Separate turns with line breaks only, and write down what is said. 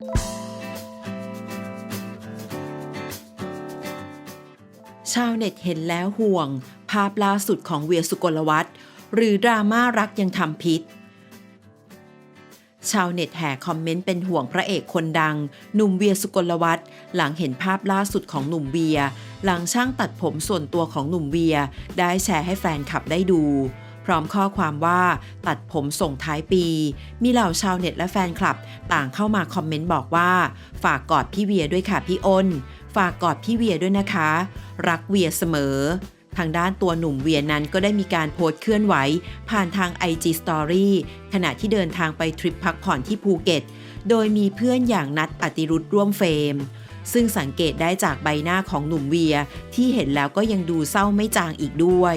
ชาวเน็ตเห็นแล้วห่วง ภาพล่าสุดของเวียสุกลวัฒน์หรือดราม่ารักยังทำพิษ ชาวเน็ตแห่คอมเมนต์เป็นห่วงพระเอกคนดัง หนุ่มเวียสุกลวัฒน์หลังเห็นภาพล่าสุดของหนุ่มเวีย หลังช่างตัดผมส่วนตัวของหนุ่มเวีย ได้แชร์ให้แฟนคลับได้ดู ร้อมข้อความว่าตัดผมส่งท้ายปี มีเหล่าชาวเน็ตและแฟนคลับ ต่างเข้ามาคอมเมนต์บอกว่า ฝากกอดพี่เวียด้วยค่ะพี่อ้น ฝากกอดพี่เวียด้วยนะคะ รักเวียเสมอทางด้านตัวหนุ่มเวียนั้นก็ได้มีการโพสต์เคลื่อนไหว ผ่านทาง IG Story ขณะที่เดินทางไปทริปพักผ่อนที่ภูเก็ต โดยมีเพื่อนอย่างนัดอติรุธร่วมเฟรม ซึ่งสังเกตได้จากใบหน้าของหนุ่มเวียที่เห็นแล้วก็ยังดูเศร้าไม่จางอีกด้วย